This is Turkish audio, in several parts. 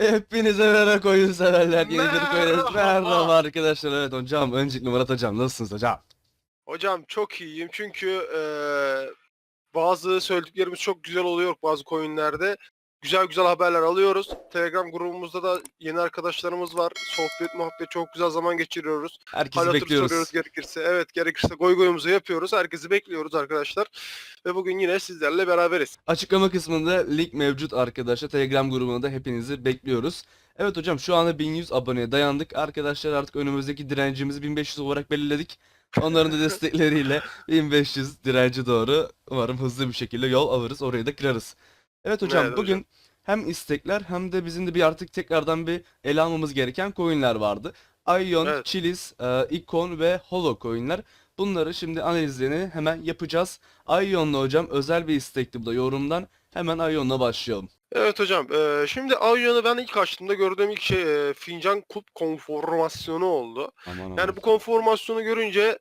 Hepinize merhaba oyun severler. Yeni bir koyunuz. Merhaba. Arkadaşlar. Evet hocam. Öncelikle Murat hocam. Nasılsınız hocam? Hocam çok iyiyim çünkü eee, bazı söylediklerimiz çok güzel oluyor bazı coinlerde. Güzel güzel haberler alıyoruz. Telegram grubumuzda da yeni arkadaşlarımız var. Sohbet muhabbet çok güzel zaman geçiriyoruz. Herkesi Hal hatır bekliyoruz. soruyoruz gerekirse. Evet gerekirse goy goyumuzu yapıyoruz. Herkesi bekliyoruz arkadaşlar. Ve bugün yine sizlerle beraberiz. Açıklama kısmında link mevcut arkadaşlar. Telegram grubuna da hepinizi bekliyoruz. Evet hocam şu anda 1100 aboneye dayandık. Arkadaşlar artık önümüzdeki direncimizi 1500 olarak belirledik. Onların da destekleriyle 1500 direnci doğru umarım hızlı bir şekilde yol alırız. Orayı da kırarız. Evet hocam Evet bugün hocam. hem istekler hem de bizim de bir artık tekrardan bir ele almamız gereken coinler vardı. Ion, Evet. Chiliz, e, Icon ve Holo coinler. Bunları şimdi analizlerini hemen yapacağız. Ion'la hocam özel bir istekti bu da yorumdan. Hemen Ion'la başlayalım. Evet hocam. eee, şimdi Avyon'u ben ilk açtığımda gördüğüm ilk şey eee, fincan kulp konformasyonu oldu. Aman Yani aman. bu konformasyonu görünce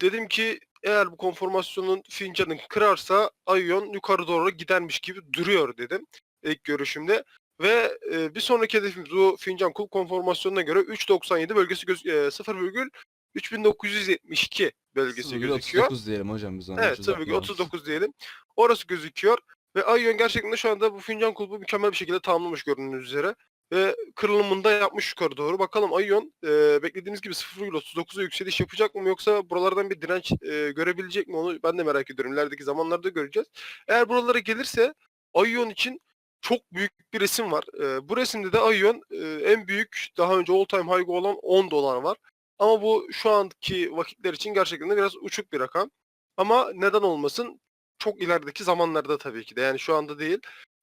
dedim ki eğer bu konformasyonun fincanı kırarsa Aion yukarı doğru gidermiş gibi duruyor dedim ilk görüşümde. Ve e, bir sonraki hedefimiz bu fincan kulp konformasyonuna göre 3.97 bölgesi göz, e, 0,3972 bölgesi gözüküyor. 39 diyelim hocam biz ona. Evet tabii ki uzatmayalım. 39 diyelim. Orası gözüküyor. Ve Aion gerçekten şu anda bu fincan kulübü mükemmel bir şekilde tamamlamış gördüğünüz üzere. Ve kırılımında yapmış yukarı doğru. Bakalım Aion e, beklediğimiz gibi 0,39'a yükseliş yapacak mı yoksa buralardan bir direnç e, görebilecek mi onu ben de merak ediyorum. İlerideki zamanlarda göreceğiz. Eğer buralara gelirse Aion için çok büyük bir resim var. E, bu resimde de Aion e, en büyük daha önce all time high olan 10 dolar var. Ama bu şu anki vakitler için gerçekten de biraz uçuk bir rakam. Ama neden olmasın? Çok ilerideki zamanlarda tabii ki de yani şu anda değil.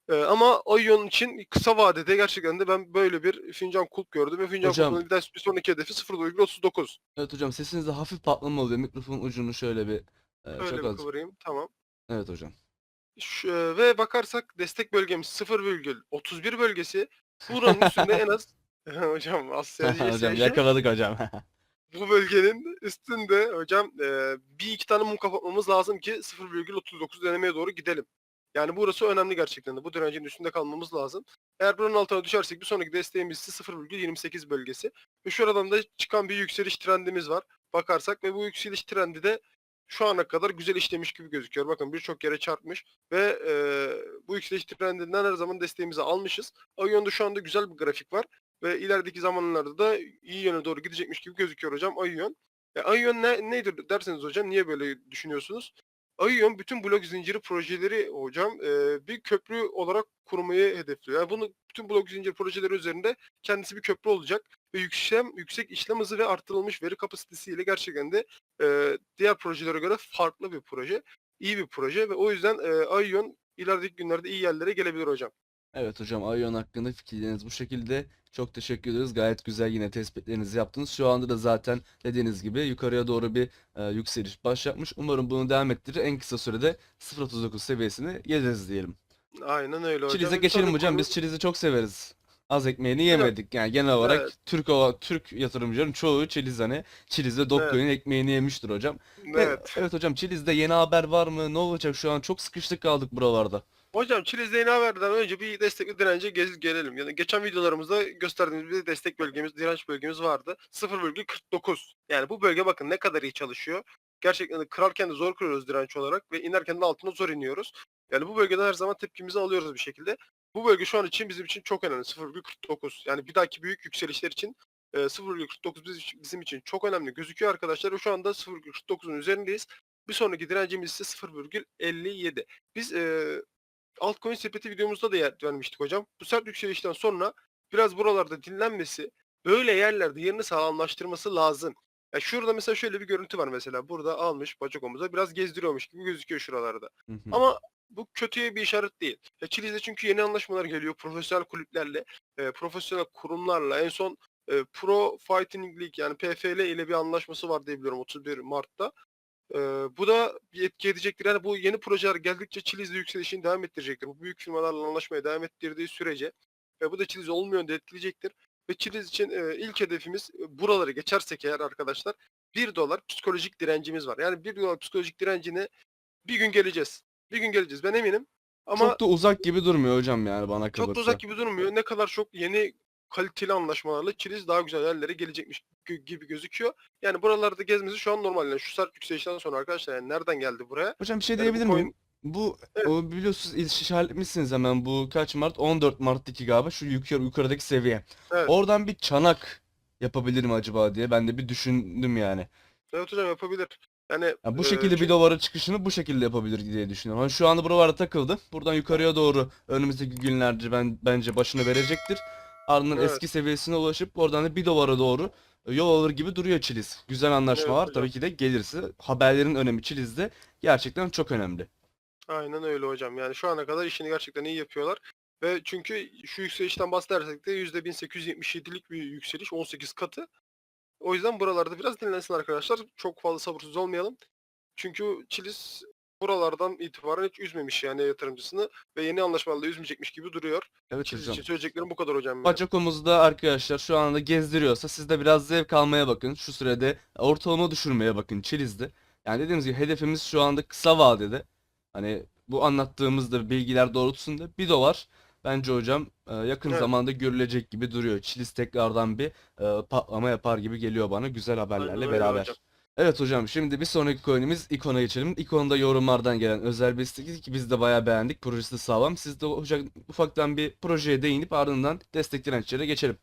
Ee, ama Aion için kısa vadede gerçekten de ben böyle bir fincan kulp gördüm ve fincan Hocam- kulpun bir, de- bir sonraki hedefi 0,39. Evet hocam sesinizde hafif patlama oluyor. Mikrofonun ucunu şöyle bir e, Öyle çok bir az. kıvırayım tamam. Evet hocam. Şu, e, ve bakarsak destek bölgemiz 0,31 bölgesi. Buranın üstünde en az hocam Asya hocam yakaladık hocam. bu bölgenin üstünde hocam e, bir iki tane mum kapatmamız lazım ki 0,39 denemeye doğru gidelim. Yani burası önemli gerçekten de. Bu direncin üstünde kalmamız lazım. Eğer buranın altına düşersek bir sonraki desteğimiz ise 0,28 bölgesi. Ve şuradan da çıkan bir yükseliş trendimiz var. Bakarsak ve bu yükseliş trendi de şu ana kadar güzel işlemiş gibi gözüküyor. Bakın birçok yere çarpmış ve e, bu yükseliş trendinden her zaman desteğimizi almışız. O yönde şu anda güzel bir grafik var ve ilerideki zamanlarda da iyi yöne doğru gidecekmiş gibi gözüküyor hocam Aion. E, Aion ne, nedir derseniz hocam niye böyle düşünüyorsunuz? Aion bütün blok zinciri projeleri hocam e, bir köprü olarak kurmayı hedefliyor. Yani bunu bütün blok zincir projeleri üzerinde kendisi bir köprü olacak ve yüksek, yüksek işlem hızı ve arttırılmış veri kapasitesiyle gerçekten de e, diğer projelere göre farklı bir proje. iyi bir proje ve o yüzden e, Aion ilerideki günlerde iyi yerlere gelebilir hocam. Evet hocam Ion hakkında fikirleriniz bu şekilde. Çok teşekkür ederiz. Gayet güzel yine tespitlerinizi yaptınız. Şu anda da zaten dediğiniz gibi yukarıya doğru bir e, yükseliş başlatmış. Umarım bunu devam ettirir. En kısa sürede 0.39 seviyesini geliriz diyelim. Aynen öyle hocam. Çiliz'e geçelim sonraki hocam. konu- Biz Çiliz'i çok severiz. Az ekmeğini yemedik. Yani genel olarak Evet. Türk o Türk yatırımcıların çoğu Çiliz hani Çiliz'de Dogecoin'in ekmeğini yemiştir hocam. Ve- Evet. evet hocam Çiliz'de yeni haber var mı? Ne olacak şu an? Çok sıkıştık kaldık buralarda. Hocam Çiliz'de yeni haberden önce bir destekli dirence gez gelelim. Yani geçen videolarımızda gösterdiğimiz bir destek bölgemiz, direnç bölgemiz vardı. 0,49. Yani bu bölge bakın ne kadar iyi çalışıyor. Gerçekten kırarken de zor kırıyoruz direnç olarak ve inerken de altına zor iniyoruz. Yani bu bölgeden her zaman tepkimizi alıyoruz bir şekilde. Bu bölge şu an için bizim için çok önemli. 0,49. Yani bir dahaki büyük yükselişler için e, 0,49 biz- bizim için çok önemli gözüküyor arkadaşlar. Şu anda 0,49'un üzerindeyiz. Bir sonraki direncimiz ise 0,57. Biz e, altcoin sepeti videomuzda da yer vermiştik hocam. Bu sert yükselişten sonra biraz buralarda dinlenmesi, böyle yerlerde yerini sağlamlaştırması lazım. Ya şurada mesela şöyle bir görüntü var mesela. Burada almış bacak omuza biraz gezdiriyormuş gibi gözüküyor şuralarda. Hı hı. Ama bu kötüye bir işaret değil. Ya Chili'de çünkü yeni anlaşmalar geliyor profesyonel kulüplerle, e, profesyonel kurumlarla. En son e, Pro Fighting League yani PFL ile bir anlaşması var diye biliyorum 31 Mart'ta. E, bu da bir etki edecektir. Yani bu yeni projeler geldikçe Chili'de yükselişini devam ettirecektir. Bu büyük firmalarla anlaşmaya devam ettirdiği sürece ve bu da Chiliz olmuyor yönde etkileyecektir. Ve Chiliz için e, ilk hedefimiz e, buraları geçersek eğer arkadaşlar 1 dolar psikolojik direncimiz var. Yani 1 dolar psikolojik direncine bir gün geleceğiz. Bir gün geleceğiz ben eminim. Ama Çok da uzak gibi durmuyor hocam yani bana çok kalırsa. da uzak gibi durmuyor. Ne kadar çok yeni kaliteli anlaşmalarla Chiliz daha güzel yerlere gelecekmiş gibi gözüküyor. Yani buralarda gezmesi şu an normal. Yani şu sert yükselişten sonra arkadaşlar yani nereden geldi buraya? Hocam bir şey Yani bu diyebilir coin- miyim? Bu Evet. o biliyorsunuz işaretlemişsiniz hemen bu kaç Mart? 14 Mart'taki galiba şu yukarı yukarıdaki seviye. Evet. Oradan bir çanak yapabilir mi acaba diye ben de bir düşündüm yani. Evet hocam yapabilir. Yani Ya bu e, şekilde çünkü- bir duvara çıkışını bu şekilde yapabilir diye düşünüyorum. Hani şu anda buralarda takıldı. Buradan yukarıya doğru önümüzdeki günlerce ben bence başını verecektir. Ardından Evet. eski seviyesine ulaşıp oradan da bir duvara doğru e, yol alır gibi duruyor Çiliz. Güzel anlaşma Evet var. hocam. Tabii ki de gelirse haberlerin önemi Çiliz'de gerçekten çok önemli. Aynen öyle hocam. Yani şu ana kadar işini gerçekten iyi yapıyorlar. Ve çünkü şu yükselişten bahsedersek de %1877'lik bir yükseliş 18 katı. O yüzden buralarda biraz dinlensin arkadaşlar. Çok fazla sabırsız olmayalım. Çünkü Çiliz buralardan itibaren hiç üzmemiş yani yatırımcısını ve yeni anlaşmalarla üzmeyecekmiş gibi duruyor. Evet hocam. için söyleyeceklerim bu kadar hocam. benim. Bacakomuzda arkadaşlar şu anda gezdiriyorsa siz de biraz zevk almaya bakın. Şu sürede ortalama düşürmeye bakın Çiliz'de. Yani dediğimiz gibi hedefimiz şu anda kısa vadede. Hani bu anlattığımızda bilgiler doğrultusunda bir dolar bence hocam e, yakın Evet. zamanda görülecek gibi duruyor. Çiliz tekrardan bir e, patlama yapar gibi geliyor bana güzel haberlerle Aynen beraber. hocam. Evet hocam şimdi bir sonraki coin'imiz Icon'a geçelim. Icon'da yorumlardan gelen özel bir istek ki biz de bayağı beğendik. Projesi sağlam. Siz de hocam ufaktan bir projeye değinip ardından destek dirençlere geçelim.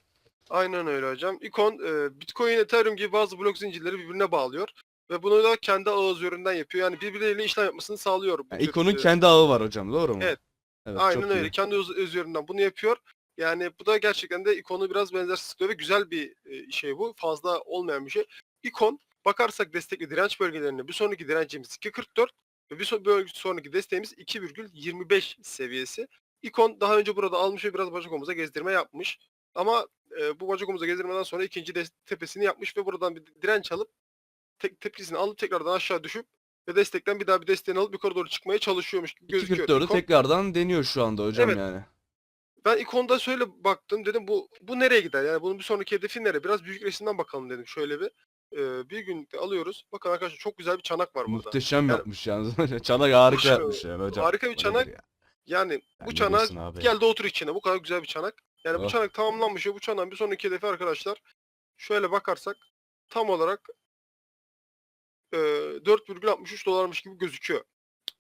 Aynen öyle hocam. Icon e, Bitcoin, Ethereum gibi bazı blok zincirleri birbirine bağlıyor. Ve bunu da kendi ağ üzerinden yapıyor. Yani birbirleriyle işlem yapmasını sağlıyor. bu Yani tür, Icon'un e, kendi ağı var hocam doğru mu? Evet. Evet Aynen çok öyle. iyi. Kendi öz- üzerinden bunu yapıyor. Yani bu da gerçekten de ikonu biraz benzersiz kılıyor ve güzel bir e, şey bu. Fazla olmayan bir şey. İkon bakarsak destekli direnç bölgelerine bir sonraki direncimiz 2.44 ve bir sonraki desteğimiz 2,25 seviyesi. İkon daha önce burada almış ve biraz bacak omuza gezdirme yapmış. Ama e, bu bacak omuza gezdirmeden sonra ikinci tepesini yapmış ve buradan bir direnç alıp tek tepkisini alıp tekrardan aşağı düşüp ve destekten bir daha bir desteğini alıp yukarı doğru çıkmaya çalışıyormuş gibi gözüküyor. 2.44'ü İkon. tekrardan deniyor şu anda hocam Evet. yani. Ben ikonda şöyle baktım dedim bu bu nereye gider? Yani bunun bir sonraki hedefi nereye? Biraz büyük resimden bakalım dedim şöyle bir. Ee, bir günlükte alıyoruz. Bakın arkadaşlar çok güzel bir çanak var burada. Muhteşem Yani- yapmış yalnız. Çanak harika yapmış yani hocam. harika bir çanak. ya? Yani bu ne çanak abi? geldi otur içine. Bu kadar güzel bir çanak. Yani bu Oh. çanak tamamlanmış ve bu çanağın bir sonraki hedefi arkadaşlar şöyle bakarsak tam olarak e, 4,63 dolarmış gibi gözüküyor.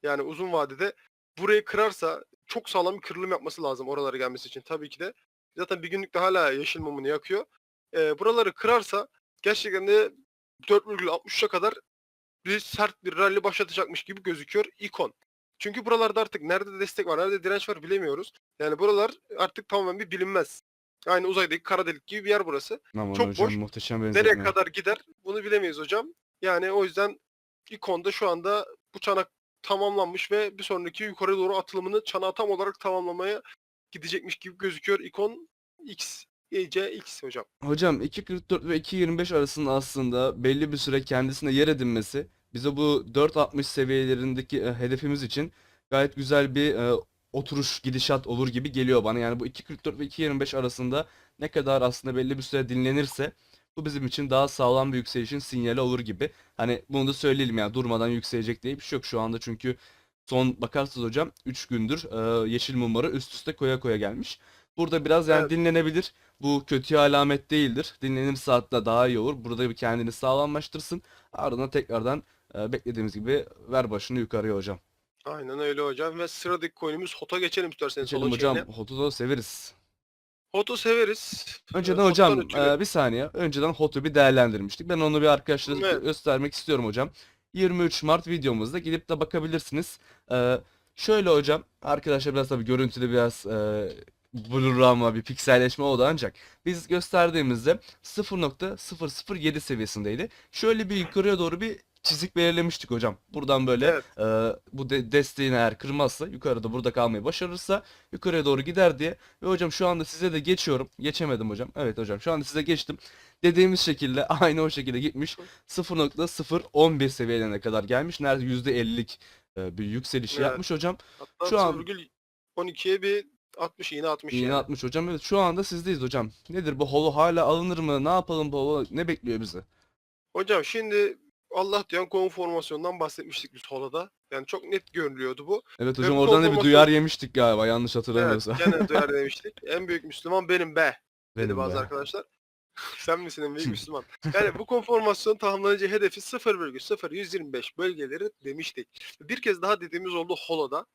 Yani uzun vadede burayı kırarsa çok sağlam bir kırılım yapması lazım oralara gelmesi için tabii ki de. Zaten bir günlükte hala yeşil mumunu yakıyor. E, buraları kırarsa gerçekten de 4,63'a kadar bir sert bir rally başlatacakmış gibi gözüküyor ikon. Çünkü buralarda artık nerede destek var, nerede direnç var bilemiyoruz. Yani buralar artık tamamen bir bilinmez. Aynı uzaydaki kara delik gibi bir yer burası. Aman çok hocam boş. muhteşem Nereye benzetme. kadar gider bunu bilemeyiz hocam. Yani o yüzden ikonda şu anda bu çanak tamamlanmış ve bir sonraki yukarı doğru atılımını çanağı tam olarak tamamlamaya gidecekmiş gibi gözüküyor. İkon X, EC X hocam. Hocam 2.44 ve 2.25 arasında aslında belli bir süre kendisine yer edinmesi bize bu 4.60 seviyelerindeki e, hedefimiz için gayet güzel bir e, oturuş gidişat olur gibi geliyor bana. Yani bu 2.44 ve 2.25 arasında ne kadar aslında belli bir süre dinlenirse bu bizim için daha sağlam bir yükselişin sinyali olur gibi. Hani bunu da söyleyelim ya durmadan yükselecek diye bir şey yok şu anda çünkü son bakarsanız hocam 3 gündür e, yeşil mumları üst üste koya koya gelmiş. Burada biraz yani Evet. dinlenebilir. Bu kötü alamet değildir. Dinlenirse hatta daha iyi olur. Burada bir kendini sağlamlaştırsın. Ardından tekrardan e, beklediğimiz gibi ver başını yukarıya hocam. Aynen öyle hocam ve sıradaki coin'imiz HOT'a geçelim isterseniz. Geçelim hocam. Hot'u da severiz. HOT'u severiz. Önceden Ee, hocam e, bir saniye. Önceden Hot'u bir değerlendirmiştik. Ben onu bir arkadaşlara Evet. göstermek istiyorum hocam. 23 Mart videomuzda gidip de bakabilirsiniz. E, şöyle hocam arkadaşlar biraz tabii görüntüde biraz e, blur ama bir pikselleşme oldu ancak biz gösterdiğimizde 0.007 seviyesindeydi. Şöyle bir yukarıya doğru bir çizik belirlemiştik hocam. Buradan böyle Evet. e, bu de, desteğini eğer kırmazsa yukarıda burada kalmayı başarırsa yukarıya doğru gider diye. Ve hocam şu anda size de geçiyorum. Geçemedim hocam. Evet hocam şu anda size geçtim. Dediğimiz şekilde aynı o şekilde gitmiş. 0.011 seviyelerine kadar gelmiş. Neredeyse %50'lik e, bir yükselişi Evet. yapmış hocam. Hatta Şu an- 0,12'ye bir 60 iğne atmış Yine yani. atmış hocam. Evet şu anda sizdeyiz hocam. Nedir bu holo hala alınır mı? Ne yapalım bu holo? Ne bekliyor bizi? Hocam şimdi Allah diyen konformasyondan bahsetmiştik biz Holo'da. Yani çok net görünüyordu bu. Evet Ve hocam bu oradan da bir konformasyon- duyar yemiştik galiba yanlış Evet, hatırlamıyorsam. gene duyar demiştik. En büyük Müslüman benim be. dedi Benim bazı be. arkadaşlar. Sen misin en büyük Müslüman? Yani bu konformasyon tamamlanınca hedefi 0,0125 bölgeleri demiştik. Bir kez daha dediğimiz oldu Holo'da.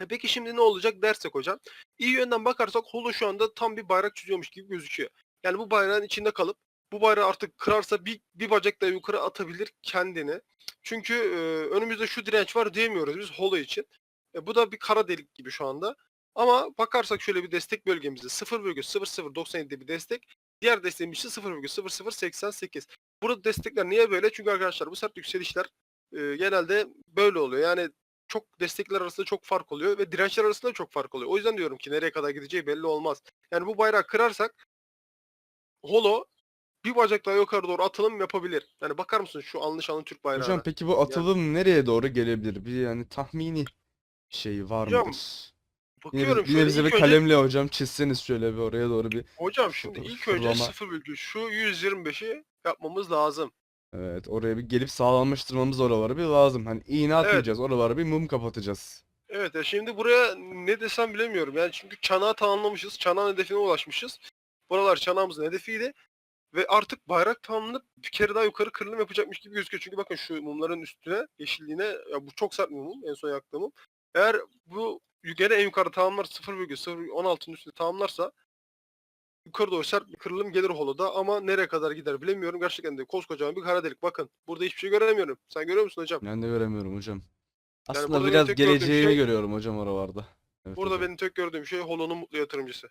E Peki şimdi ne olacak dersek hocam? İyi yönden bakarsak Holo şu anda tam bir bayrak çiziyormuş gibi gözüküyor. Yani bu bayrağın içinde kalıp bu bayrağı artık kırarsa bir, bir bacak daha yukarı atabilir kendini. Çünkü e, önümüzde şu direnç var diyemiyoruz biz Holo için. E, bu da bir kara delik gibi şu anda. Ama bakarsak şöyle bir destek bölgemizde 0,0097'de bir destek. Diğer desteğimiz ise 0,0088. Burada destekler niye böyle? Çünkü arkadaşlar bu sert yükselişler e, genelde böyle oluyor. Yani çok destekler arasında çok fark oluyor ve dirençler arasında çok fark oluyor. O yüzden diyorum ki nereye kadar gideceği belli olmaz. Yani bu bayrağı kırarsak Holo bir bacak daha yukarı doğru atılım yapabilir. Yani bakar mısın şu anlı şanlı Türk bayrağına? Hocam peki bu atılım nereye doğru gelebilir? Bir yani tahmini şey var Hocam, mıdır? Yine, Bakıyorum yine şöyle bize bir önce- kalemle hocam çizseniz şöyle bir oraya doğru bir. Hocam şimdi ilk önce fırlama. 0, şu 125'i yapmamız lazım. Evet oraya bir gelip sağlamlaştırmamız oraları bir lazım. Hani iğne atmayacağız oraları bir mum kapatacağız. Evet ya şimdi buraya ne desem bilemiyorum. Yani çünkü çanağı tamamlamışız. Çanağın hedefine ulaşmışız. Buralar çanağımızın hedefiydi. Ve artık bayrak tamamlanıp bir kere daha yukarı kırılım yapacakmış gibi gözüküyor. Çünkü bakın şu mumların üstüne, yeşilliğine, ya bu çok sert bir mum. En son yaktığım mum. Eğer bu gene en yukarı tamamlar 0,016'ın üstünde tamamlarsa yukarı doğru sert bir kırılım gelir holoda ama nereye kadar gider bilemiyorum. Gerçekten de koskocaman bir kara delik. Bakın burada hiçbir şey göremiyorum. Sen görüyor musun hocam? Ben de göremiyorum hocam. Aslında burada benim biraz tek gördüğüm geleceğini şey- görüyorum hocam oralarda. Evet Burada hocam. benim tek gördüğüm şey holonun mutlu yatırımcısı.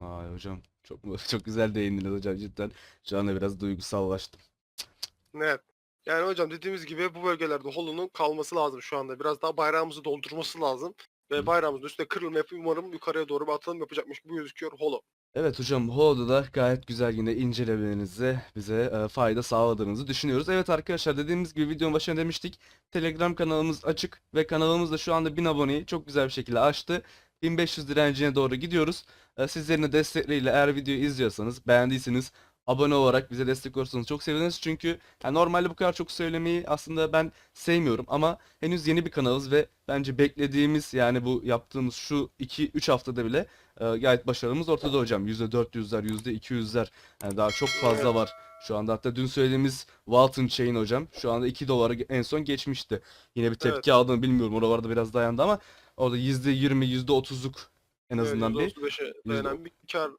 Vay hocam çok çok güzel değindiniz hocam cidden. Şu anda biraz duygusallaştım. Evet. Yani hocam dediğimiz gibi bu bölgelerde holonun kalması lazım şu anda. Biraz daha bayrağımızı doldurması lazım. Ve bayrağımızın üstüne kırılma yapıp umarım yukarıya doğru bir atılım yapacakmış gibi gözüküyor holo. Evet hocam Ho'da da gayet güzel yine incelemelerinizi bize e, fayda sağladığınızı düşünüyoruz. Evet arkadaşlar dediğimiz gibi videonun başına demiştik. Telegram kanalımız açık ve kanalımız da şu anda 1000 aboneyi çok güzel bir şekilde açtı. 1500 direncine doğru gidiyoruz. E, sizlerin de destekleriyle eğer videoyu izliyorsanız beğendiyseniz abone olarak bize destek olursanız çok seviniriz. Çünkü yani normalde bu kadar çok söylemeyi aslında ben sevmiyorum ama henüz yeni bir kanalız ve bence beklediğimiz yani bu yaptığımız şu 2-3 haftada bile e, gayet başarımız ortada hocam. %400'ler, %200'ler yani daha çok fazla Evet. var. Şu anda hatta dün söylediğimiz Walton Chain hocam şu anda 2 dolara en son geçmişti. Yine bir tepki Evet. aldığını bilmiyorum. Oralarda biraz dayandı ama orada %20, %30'luk en azından bir %35'e dayanan bir kar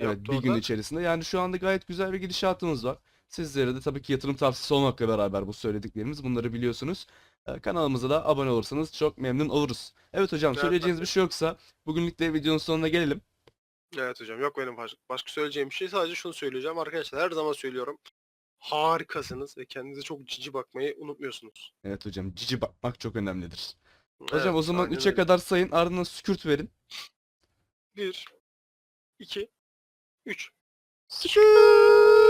Evet bir gün orada. içerisinde. Yani şu anda gayet güzel bir gidişatımız var. Sizlere de tabii ki yatırım tavsiyesi olmakla beraber bu söylediklerimiz bunları biliyorsunuz. Ee, kanalımıza da abone olursanız çok memnun oluruz. Evet hocam Evet, söyleyeceğiniz bir şey yoksa bugünlük de videonun sonuna gelelim. Evet hocam yok benim baş- başka söyleyeceğim bir şey sadece şunu söyleyeceğim arkadaşlar her zaman söylüyorum. Harikasınız ve kendinize çok cici bakmayı unutmuyorsunuz. Evet hocam cici bakmak çok önemlidir. Evet, Hocam o zaman aynen 3'e öyle. kadar sayın ardından sükürt verin. 1 2 3 Sükürt!